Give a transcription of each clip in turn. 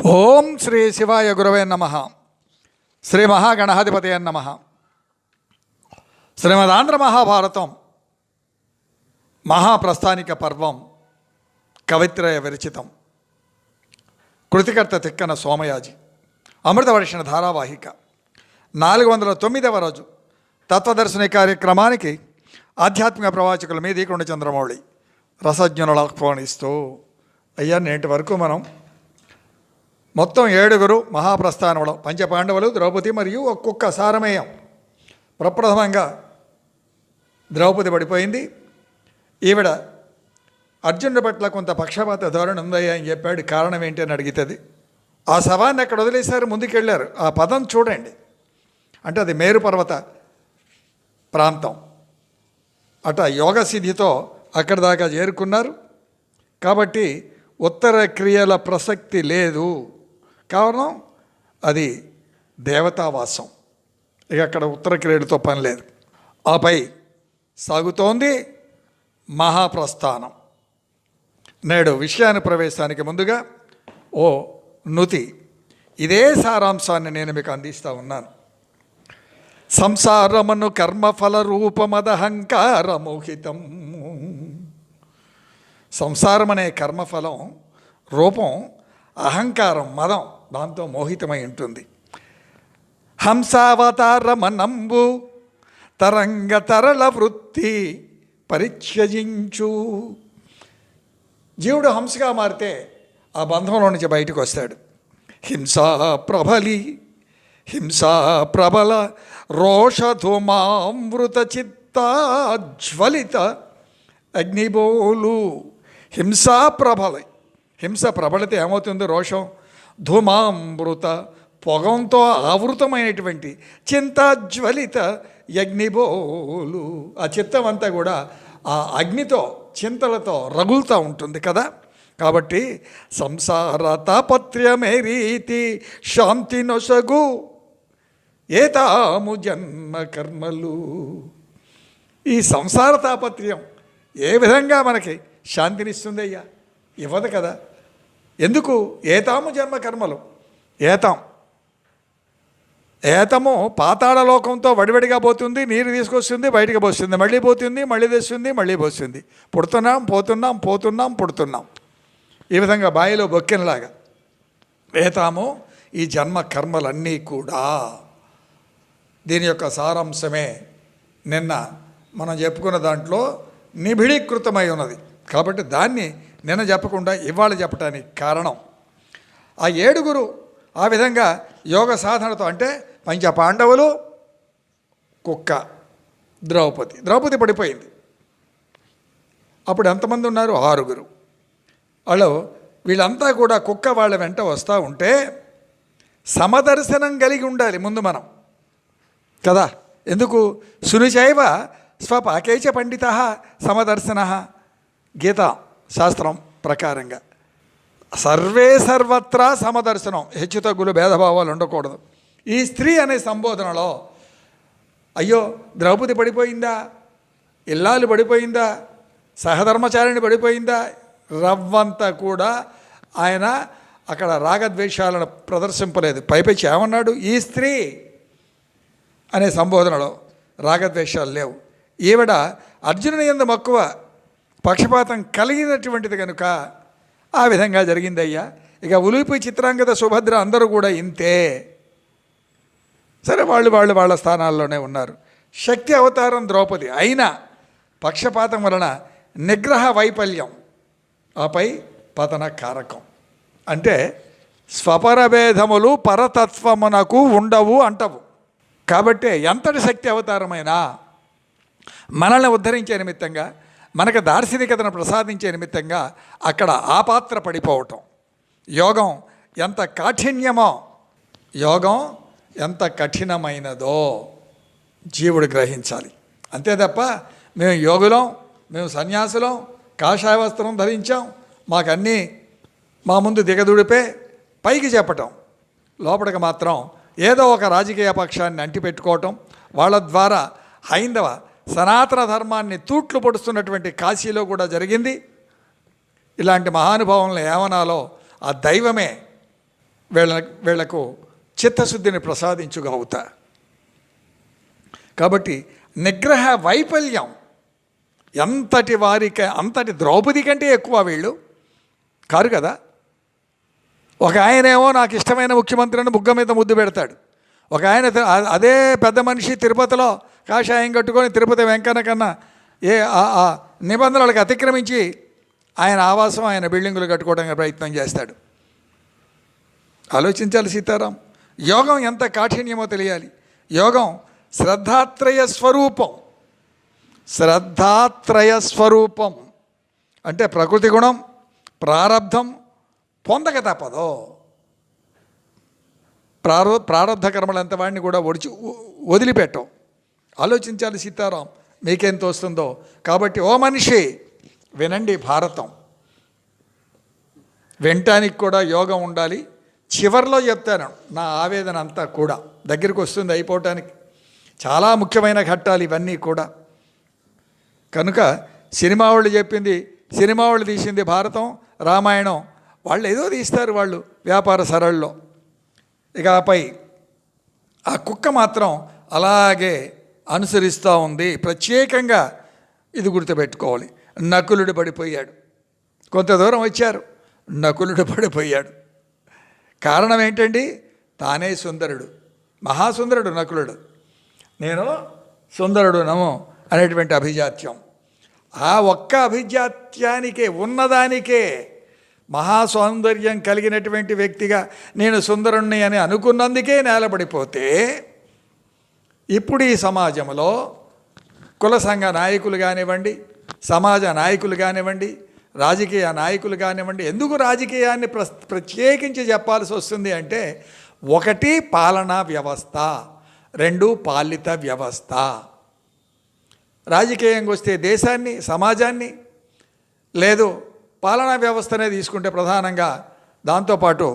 ఓం శ్రీ శివాయ గురవే నమ. శ్రీ మహాగణాధిపతయ నమ. శ్రీమదాంధ్ర మహాభారతం మహాప్రస్థానిక పర్వం కవిత్రయ విరచితం. కృతికర్త తిక్కన సోమయాజి అమృతవర్షణ ధారావాహిక. నాలుగు వందల తొమ్మిదవ రోజు తత్వదర్శని కార్యక్రమానికి ఆధ్యాత్మిక ప్రవాచకుల మీద కొండ చంద్రమౌళి రసజ్ఞనులు ఆహ్వానిస్తూ అయ్యా నేటి వరకు మనం మొత్తం ఏడుగురు మహాప్రస్థానంలో పంచపాండవులు ద్రౌపది మరియు ఒక్కొక్క సారమేయం. ప్రప్రథమంగా ద్రౌపది పడిపోయింది. ఈవిడ అర్జునుడి పట్ల కొంత పక్షపాత ధోరణి ఉందయ్యా అని చెప్పాడు. కారణం ఏంటి అని అడిగితేది ఆ శవాన్ని అక్కడ వదిలేశారు ముందుకెళ్ళారు. ఆ పదం చూడండి. అంటే అది మేరు పర్వత ప్రాంతం. అట యోగ సిద్ధితో అక్కడి దాకా చేరుకున్నారు. కాబట్టి ఉత్తర క్రియల ప్రసక్తి లేదు. కారణం అది దేవతావాసం. ఇక అక్కడ ఉత్తర క్రీడతో పని లేదు. ఆపై సాగుతోంది మహాప్రస్థానం. నేడు విషయాన్ని ప్రవేశానికి ముందుగా ఓ నుతి ఇదే సారాంశాన్ని నేను మీకు అందిస్తూ ఉన్నాను. సంసారమును కర్మఫల రూపమదహంకారమోహితం సంసారం అనే కర్మఫలం రూపం అహంకారం మదం. దాంతో మోహితమై ఉంటుంది. హంసావతారమనంబు తరంగ తరల వృత్తి పరిత్యజించు. జీవుడు హంసగా మారితే ఆ బంధంలో నుంచి బయటకు వస్తాడు. హింసా ప్రబలి హింసా ప్రబల రోషధుమామృత చిత్తాజ్వలిత అగ్నిబోలు. హింసా ప్రబల హింస ప్రబలితే ఏమవుతుంది? రోషం ధూమామృత పొగంతో ఆవృతమైనటువంటి చింతాజ్వలిత యజ్ఞిబోలు. ఆ చిత్తం అంతా కూడా ఆ అగ్నితో చింతలతో రగులుతూ ఉంటుంది కదా. కాబట్టి సంసార తాపత్ర్యమే రీతి శాంతి నొసగు ఏతాము జన్మ కర్మలు. ఈ సంసార తాపత్రయం ఏ విధంగా మనకి శాంతినిస్తుంది అయ్యా ఇవ్వదు కదా. ఎందుకు? ఏతాము జన్మ కర్మలు ఏతాం. ఏతము పాతాళలోకంతో వడివడిగా పోతుంది నీరు తీసుకొస్తుంది బయటకు పోస్తుంది. మళ్ళీ పోతుంది మళ్ళీ తెస్తుంది మళ్ళీ పోస్తుంది. పుడుతున్నాం పోతున్నాం పోతున్నాం పుడుతున్నాం. ఈ విధంగా బాయిలో బొక్కెనలాగా. ఏతాము ఈ జన్మ కర్మలన్నీ కూడా. దీని యొక్క సారాంశమే నిన్న మనం చెప్పుకున్న దాంట్లో నిభిడీకృతమై ఉన్నది. కాబట్టి దాన్ని నిన్న చెప్పకుండా ఇవాళ చెప్పడానికి కారణం. ఆ ఏడుగురు ఆ విధంగా యోగ సాధనతో అంటే పంచ పాండవులు కుక్క ద్రౌపది. ద్రౌపది పడిపోయింది. అప్పుడు ఎంతమంది ఉన్నారు? ఆరుగురు. వాళ్ళు వీళ్ళంతా కూడా కుక్క వాళ్ళ వెంట వస్తూ ఉంటే సమదర్శనం కలిగి ఉండాలి ముందు మనం. కదా? ఎందుకు? సునిచైవ స్వపాకేచ పండిత సమదర్శన గీత. శాస్త్రం ప్రకారంగా. సర్వే సర్వత్రా సమదర్శనం. హెచ్చు తగ్గులు భేదభావాలు ఉండకూడదు. ఈ స్త్రీ అనే సంబోధనలో అయ్యో ద్రౌపది పడిపోయిందా? ఇల్లాలు పడిపోయిందా? సహధర్మచారిణి పడిపోయిందా? రవ్వంతా కూడా ఆయన అక్కడ రాగద్వేషాలను ప్రదర్శింపలేదు. పైపెచ్చి ఏమన్నాడు? ఈ స్త్రీ అనే సంబోధనలో రాగద్వేషాలు లేవు. ఈవిడ అర్జునుని ఎందు మక్కువ పక్షపాతం కలిగినటువంటిది కనుక ఆ విధంగా జరిగిందయ్యా. ఇక ఉలిపి చిత్రాంగద సుభద్ర అందరూ కూడా ఇంతే. సరే వాళ్ళు వాళ్ళు వాళ్ళ స్థానాల్లోనే ఉన్నారు. శక్తి అవతారం ద్రౌపది అయినా పక్షపాతం వలన నిగ్రహ వైఫల్యం ఆపై పతన కారకం. అంటే స్వపరభేదములు పరతత్వమునకు ఉండవు అంటవు. కాబట్టి ఎంతటి శక్తి అవతారమైనా మనల్ని ఉద్ధరించే నిమిత్తంగా మనకు దార్శనికతను ప్రసాదించే నిమిత్తంగా అక్కడ ఆ పాత్ర పడిపోవటం. యోగం ఎంత కాఠిన్యమో యోగం ఎంత కఠినమైనదో జీవుడు గ్రహించాలి. అంతే తప్ప మేము యోగులం మేము సన్యాసులం కాషాయ వస్త్రం ధరించాం మాకన్నీ మా ముందు దిగదుడిపే పైకి చెప్పటం. లోపలికి మాత్రం ఏదో ఒక రాజకీయ పక్షాన్ని అంటిపెట్టుకోవటం వాళ్ళ ద్వారా హైందవ సనాతన ధర్మాన్ని తూట్లు పొడుస్తున్నటువంటి కాశీలో కూడా జరిగింది. ఇలాంటి మహానుభావులను ఏమనాలో ఆ దైవమే వీళ్ళ వీళ్ళకు చిత్తశుద్ధిని ప్రసాదించుగావుతా కాబట్టి నిగ్రహ వైఫల్యం ఎంతటి వారికి అంతటి ద్రౌపది కంటే ఎక్కువ వీళ్ళు కారు కదా? ఒక ఆయనేమో నాకు ఇష్టమైన ముఖ్యమంత్రిని బుగ్గ మీద ముద్దు పెడతాడు. ఒక ఆయన అదే పెద్ద మనిషి తిరుపతిలో కాషాయం కట్టుకొని తిరుపతి వెంకన్న కన్నా ఏ ఆ- ఆ నిబంధనలకు అతిక్రమించి ఆయన ఆవాసం ఆయన బిల్డింగులు కట్టుకోవడానికి ప్రయత్నం చేస్తాడు. ఆలోచించాలి సీతారాం. యోగం ఎంత కాఠిన్యమో తెలియాలి. యోగం శ్రద్ధాత్రయ స్వరూపం. శ్రద్ధాత్రయ స్వరూపం. అంటే ప్రకృతి గుణం ప్రారబ్ధం పొందక తప్పదో. ప్రారో ప్రారంధ కర్మలంత వాడిని కూడా ఒడిచి వదిలిపెట్టం. ఆలోచించాలి సీతారాం మీకేం తోస్తుందో. కాబట్టి ఓ మనిషి వినండి భారతం. వినటానికి కూడా యోగం ఉండాలి. చివరిలో చెప్తాను నా ఆవేదన అంతా కూడా. దగ్గరికి వస్తుంది అయిపోవటానికి. చాలా ముఖ్యమైన ఘట్టాలు ఇవన్నీ కూడా. కనుక సినిమా వాళ్ళు చెప్పింది సినిమా వాళ్ళు తీసింది భారతం రామాయణం. వాళ్ళు ఏదో తీస్తారు వాళ్ళు వ్యాపార సరళిలో ఇక ఆపై ఆ కుక్క మాత్రం అలాగే అనుసరిస్తూ ఉంది. ప్రత్యేకంగా ఇది గుర్తుపెట్టుకోవాలి. నకులుడు పడిపోయాడు. కొంత దూరం వచ్చారు. నకులుడు పడిపోయాడు. కారణం ఏంటండి? తానే సుందరుడు. మహాసుందరుడు నకులుడు. నేను సుందరుడు నము అనేటువంటి అభిజాత్యం. ఆ ఒక్క అభిజాత్యానికే ఉన్నదానికే మహా సౌందర్యం కలిగినటువంటి వ్యక్తిగా నేను సుందరుణ్ణి అని అనుకున్నందుకే నేలబడిపోతే ఇప్పుడు ఈ సమాజంలో కుల సంఘ నాయకులు కానివ్వండి సమాజ నాయకులు కానివ్వండి రాజకీయ నాయకులు కానివ్వండి ఎందుకు రాజకీయాన్ని ప్ర ప్రత్యేకించి చెప్పాల్సి వస్తుంది అంటే ఒకటి పాలనా వ్యవస్థ రెండు పాలిత వ్యవస్థ. రాజకీయంగా వస్తే దేశాన్ని సమాజాన్ని లేదు పాలనా వ్యవస్థనే తీసుకుంటే ప్రధానంగా దాంతోపాటు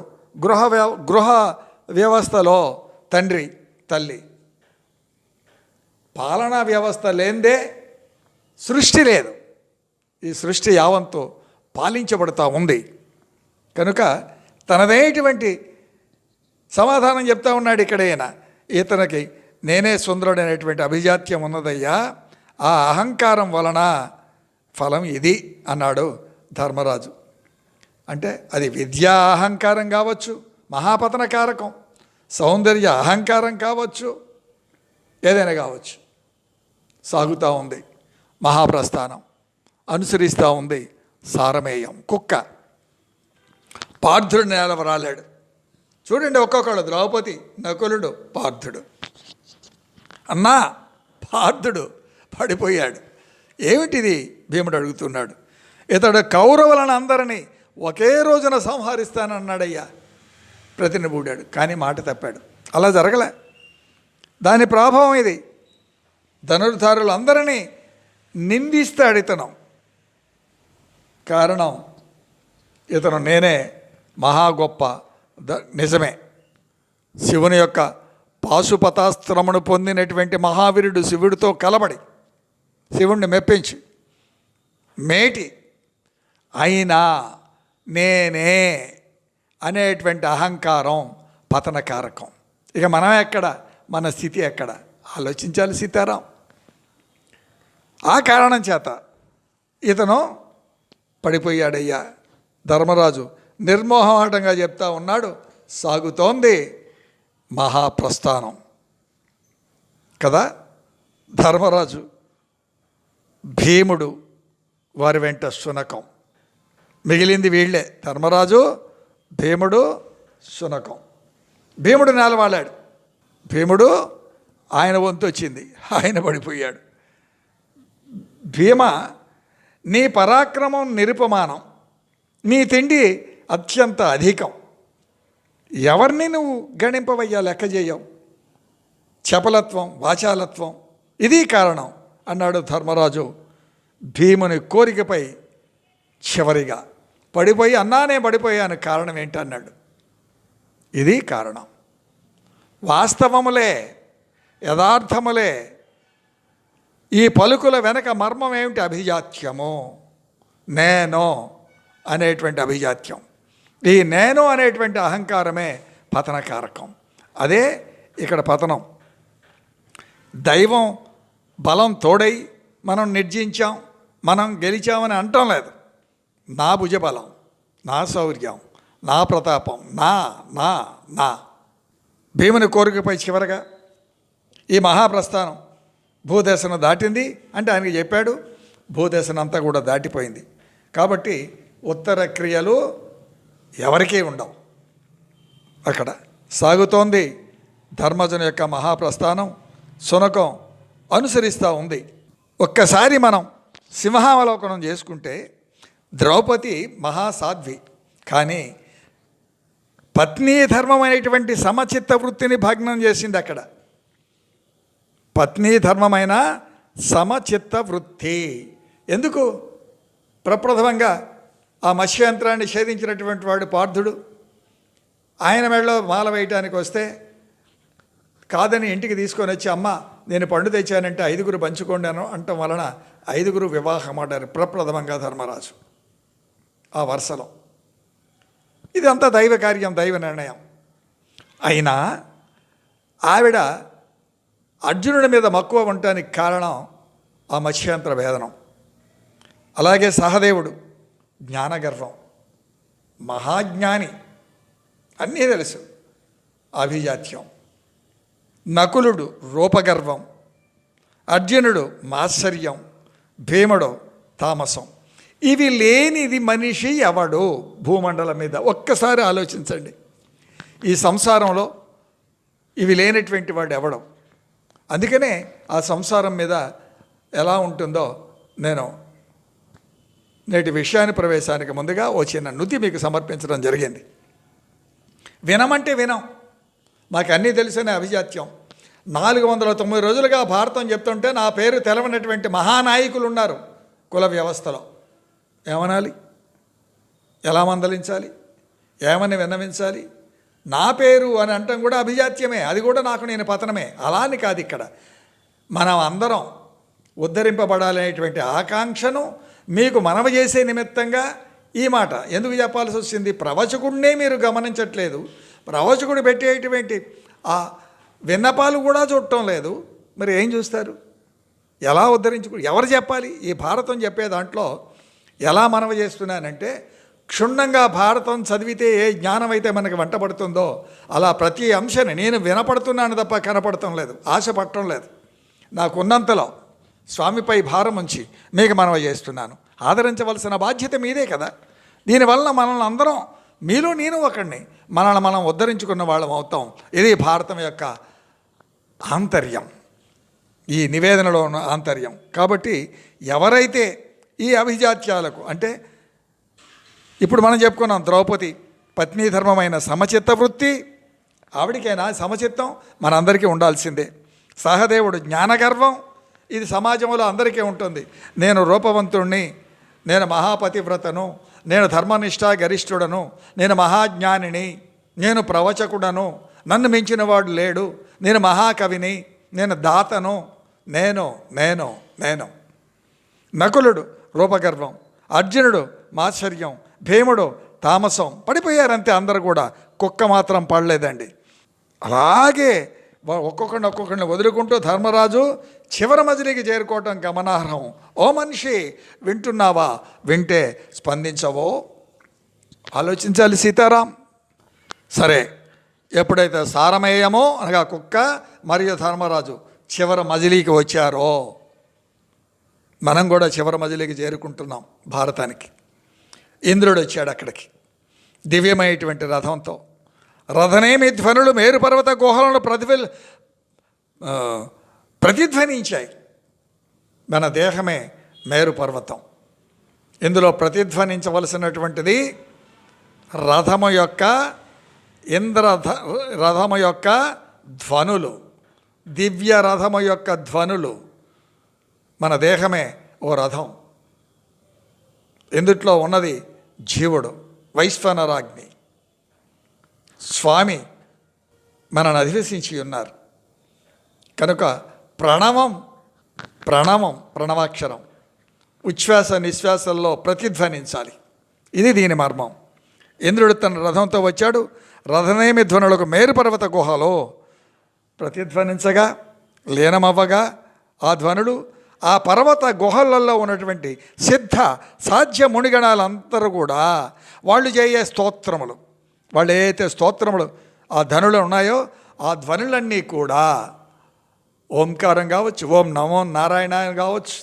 గృహ వ్యవ గృహ వ్యవస్థలో తండ్రి తల్లి. పాలనా వ్యవస్థ లేందే సృష్టి లేదు. ఈ సృష్టి యావంతో పాలించబడతా ఉంది. కనుక తనదైనటువంటి సమాధానం చెప్తా ఉన్నాడు ఇక్కడ ఈయన ఇతనికి నేనే సుందరుడైనటువంటి అభిజాత్యం ఉన్నదయ్యా ఆ అహంకారం వలన ఫలం ఇది అన్నాడు. ధర్మరాజు. అంటే అది విద్యా అహంకారం కావచ్చు మహాపతన కారకం సౌందర్య అహంకారం కావచ్చు ఏదైనా కావచ్చు. సాగుతూ ఉంది మహాప్రస్థానం అనుసరిస్తూ ఉంది సారమేయం కుక్క. పార్థుడు నేలవరాలాడు చూడండి ఒక్కొక్కడు ద్రౌపది నకులుడు పార్థుడు. అన్నా పార్థుడు పడిపోయాడు. ఏమిటిది? భీముడు అడుగుతున్నాడు. ఇతడు కౌరవులను అందరినీ ఒకే రోజున సంహరిస్తానన్నాడయ్యా. ప్రతినిబూడాడు కానీ మాట తప్పాడు. అలా జరగలే. దాని ప్రభావం ఇది. ధనుర్ధారులందరినీ నిందిస్తాడు ఇతను. కారణం ఇతను నేనే మహా గొప్ప ద నిజమే. శివుని యొక్క పాశుపతాస్త్రమును పొందినటువంటి మహావీరుడు శివుడితో కలబడి శివుణ్ణి మెప్పించి మేటి అయినా నేనే అనేటువంటి అహంకారం పతనకారకం. ఇక మనం ఎక్కడ? మన స్థితి ఎక్కడ? ఆలోచించాలి సీతారాం. ఆ కారణం చేత ఇతను పడిపోయాడయ్యా. ధర్మరాజు నిర్మోహమాటంగా చెప్తా ఉన్నాడు సాగుతోంది మహాప్రస్థానం. కదా? ధర్మరాజు భీముడు వారి వెంట శునకం. మిగిలింది వీళ్ళే. ధర్మరాజు భీముడు శునకం. భీముడు నేలవాడాడు భీముడు ఆయన వంతు వచ్చింది. ఆయన పడిపోయాడు. భీమ నీ పరాక్రమం నిరుపమానం. నీ తిండి అత్యంత అధికం. ఎవరిని నువ్వు గణింపవయ్యా లెక్క చేయవు? చపలత్వం వాచాలత్వం ఇది కారణం అన్నాడు ధర్మరాజు. భీముని కోరికపై చివరిగా పడిపోయి అన్నానే పడిపోయాను. కారణం ఏంటన్నాడు ఇది కారణం. వాస్తవములే యథార్థములే. ఈ పలుకుల వెనక మర్మం ఏమిటి? అభిజాత్యము. నేను అనేటువంటి అభిజాత్యం. ఈ నేను అనేటువంటి అహంకారమే పతన కారకం అదే ఇక్కడ పతనం. దైవం బలం తోడై మనం నిర్జించాం మనం గెలిచామని అంటం లేదు. నా భుజబలం నా శౌర్యం నా ప్రతాపం నా నా నా. భీముని కోరికపై చివరగా ఈ మహాప్రస్థానం భూదేశను దాటింది అంటే ఆయనకి చెప్పాడు భూదేశం అంతా కూడా దాటిపోయింది. కాబట్టి ఉత్తర క్రియలు ఎవరికీ ఉండవు. అక్కడ సాగుతోంది ధర్మజన యొక్క మహాప్రస్థానం శునకం అనుసరిస్తూ ఉంది. ఒక్కసారి మనం సింహావలోకనం చేసుకుంటే ద్రౌపది మహాసాధ్వి. కానీ పత్నీ ధర్మమైనటువంటి సమచిత్త వృత్తిని భగ్నం చేసింది అక్కడ. పత్నీ ధర్మమైన సమచిత్త వృత్తి. ఎందుకు? ప్రప్రథమంగా ఆ మత్స్యంత్రాన్ని ఛేదించినటువంటి వాడు పార్థుడు. ఆయన మెడలో మాల వేయటానికి వస్తే కాదని ఇంటికి తీసుకొని వచ్చి అమ్మ నేను పండు తెచ్చానంటే ఐదుగురు పంచుకోండాను అంటం వలన ఐదుగురు వివాహం ఆడారు ప్రప్రథమంగా ధర్మరాజు. ఆ వరుసలో. ఇదంతా దైవ కార్యం దైవ నిర్ణయం. అయినా ఆవిడ అర్జునుడి మీద మక్కువ ఉండటానికి కారణం ఆ మత్స్యాంతర వేదనం. అలాగే సహదేవుడు జ్ఞానగర్వం మహాజ్ఞాని అన్నీ తెలుసు. అభిజాత్యం నకులుడు రూపగర్వం. అర్జునుడు మాత్సర్యం. భీముడు తామసం. ఇవి లేనిది మనిషి ఎవడు? భూమండలం మీద ఒక్కసారి ఆలోచించండి. ఈ సంసారంలో ఇవి లేనటువంటి వాడు ఎవడం? అందుకనే ఆ సంసారం మీద ఎలా ఉంటుందో నేను నేటి విషయాన్ని ప్రవేశానికి ముందుగా ఓ చిన్న నుతి మీకు సమర్పించడం జరిగింది. వినమంటే వినం. మాకు అన్నీ తెలిసిన అభిజాత్యం నాలుగు వందల తొమ్మిది రోజులుగా భారతం చెప్తుంటే నా పేరు తెలవనటువంటి మహానాయకులు ఉన్నారు కుల వ్యవస్థలో. ఏమనాలి? ఎలా మందలించాలి? ఏమని విన్నవించాలి? నా పేరు అని అంటాం కూడా అభిజాత్యమే. అది కూడా నాకు నేను పతనమే. అలా అని కాదు ఇక్కడ. మనం అందరం ఉద్ధరింపబడాలనేటువంటి ఆకాంక్షను మీకు మనవ చేసే నిమిత్తంగా ఈ మాట ఎందుకు చెప్పాల్సి వచ్చింది? ప్రవచకుడినే మీరు గమనించట్లేదు. ప్రవచకుడు పెట్టేటువంటి ఆ విన్నపాలు కూడా చూడటం లేదు. మరి ఏం చూస్తారు? ఎలా ఉద్ధరించుకు ఎవరు చెప్పాలి? ఈ భారతం చెప్పే దాంట్లో ఎలా మనవ చేస్తున్నానంటే క్షుణ్ణంగా భారతం చదివితే ఏ జ్ఞానం అయితే మనకు వెంటబడుతుందో అలా ప్రతి అంశాన్ని నేను వినపడుతున్నాను తప్ప కనపడటం లేదు ఆశ పట్టడం లేదు. నాకున్నంతలో స్వామిపై భారం ఉంచి మీకు మనవ చేస్తున్నాను. ఆదరించవలసిన బాధ్యత మీదే కదా. దీనివల్ల మనల్ని అందరం మీలో నేను ఒకడిని మనల్ని మనం ఉద్ధరించుకున్న వాళ్ళం అవుతాం. ఇది భారతం యొక్క ఆంతర్యం. ఈ నివేదనలో ఉన్న ఆంతర్యం. కాబట్టి ఎవరైతే ఈ అభిజాత్యాలకు అంటే ఇప్పుడు మనం చెప్పుకున్నాం ద్రౌపది పత్నీధర్మమైన సమచిత్త వృత్తి ఆవిడికైనా సమచిత్తం మనందరికీ ఉండాల్సిందే. సహదేవుడు జ్ఞానగర్వం ఇది సమాజంలో అందరికీ ఉంటుంది. నేను రూపవంతుణ్ణి నేను మహాపతివ్రతను నేను ధర్మనిష్ట గరిష్ఠుడను నేను మహాజ్ఞానిని నేను ప్రవచకుడను నన్ను మించినవాడు లేడు నేను మహాకవిని నేను దాతను నేను నేను నేను. నకులుడు రూపగర్వం అర్జునుడు మాత్సర్యం భీముడు తామసం. పడిపోయారంతే అందరూ కూడా. కుక్క మాత్రం పడలేదండి. అలాగే ఒక్కొక్కడిని ఒక్కొక్కడిని వదులుకుంటూ ధర్మరాజు చివరి మజిలీకి చేరుకోవటం గమనార్హం. ఓ మనిషి వింటున్నావా? వింటే స్పందించవో? ఆలోచించాలి సీతారాం. సరే ఎప్పుడైతే సారమేయమో అనగా కుక్క మరియు ధర్మరాజు చివరి మజిలీకి వచ్చారో మనం కూడా చివరి మధ్యలోకి చేరుకుంటున్నాం భారతానికి. ఇంద్రుడు వచ్చాడు అక్కడికి. దివ్యమైనటువంటి రథంతో. రథనేమి ధ్వనులు మేరు పర్వత గుహలను ప్రతిఫల ప్రతిధ్వనించాయి. మన దేహమే మేరు పర్వతం. ఇందులో ప్రతిధ్వనించవలసినటువంటిది రథము యొక్క ఇంద్రథ రథము యొక్క ధ్వనులు. దివ్య రథము యొక్క ధ్వనులు. మన దేహమే ఓ రథం. ఎందుట్లో ఉన్నది జీవుడు వైశ్వనరాగ్ని స్వామి మనను అధివసించి ఉన్నారు. కనుక ప్రణవం ప్రణవం ప్రణవాక్షరం ఉచ్ఛ్వాస నిశ్వాసల్లో ప్రతిధ్వనించాలి. ఇది దీని మర్మం. ఇంద్రుడు తన రథంతో వచ్చాడు. రథనేమి ధ్వనులకు మేరుపర్వత గుహలో ప్రతిధ్వనించగా లీనమవ్వగా ఆ ధ్వనులు ఆ పర్వత గుహలలో ఉన్నటువంటి సిద్ధ సాధ్య మునిగణాలందరూ కూడా వాళ్ళు చేయే స్తోత్రములు వాళ్ళు ఏదైతే స్తోత్రములు ఆ ధనులు ఉన్నాయో ఆ ధ్వనులన్నీ కూడా ఓంకారం కావచ్చు ఓం నమో నారాయణ కావచ్చు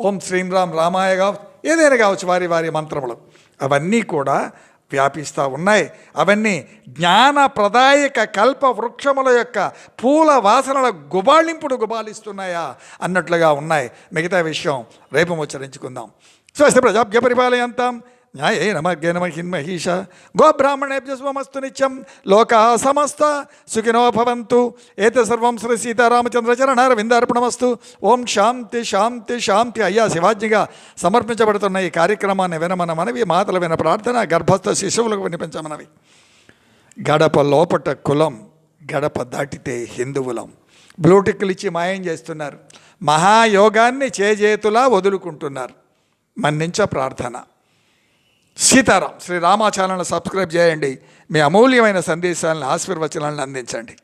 ఓం శ్రీరామ్ రామాయ కావచ్చు ఏదైనా కావచ్చు వారి వారి మంత్రములు. అవన్నీ కూడా వ్యాపిస్తూ ఉన్నాయి. అవన్నీ జ్ఞానప్రదాయక కల్ప వృక్షముల యొక్క పూల వాసనల గుబాళింపుడు గుబాళిస్తున్నాయా అన్నట్లుగా ఉన్నాయి. మిగతా విషయం రేపు ముచ్చరించుకుందాం. స్వస్తి ప్రజాభ్య పరిపాలయంతాం. న్యాయేన మార్గేణ మహిన్మహీష గోబ్రాహ్మణేభ్య స్వమస్తు నిత్యం. లోకా సమస్త. సుఖినో భవంతు. ఏత సర్వం శ్రీ సీతారామచంద్రచరణారవిందార్పణమస్తు ఓం శాంతి శాంతి శాంతి. అయ్యా శివాజ్ఞిగా సమర్పించబడుతున్న ఈ కార్యక్రమాన్ని వినమన మనవి మాతల విన ప్రార్థన గర్భస్థ శిశువులకు వినిపించమనవి. గడప లోపట కులం గడప దాటితే హిందువులం. బ్లూటిక్లు ఇచ్చి మాయం చేస్తున్నారు. మహాయోగాన్ని చేజేతులా వదులుకుంటున్నారు. మన్నించ ప్రార్థన. సీతారాం శ్రీ రామాచారాన్ని సబ్స్క్రైబ్ చేయండి. మీ అమూల్యమైన సందేశాలను ఆశీర్వచనాలను అందించండి.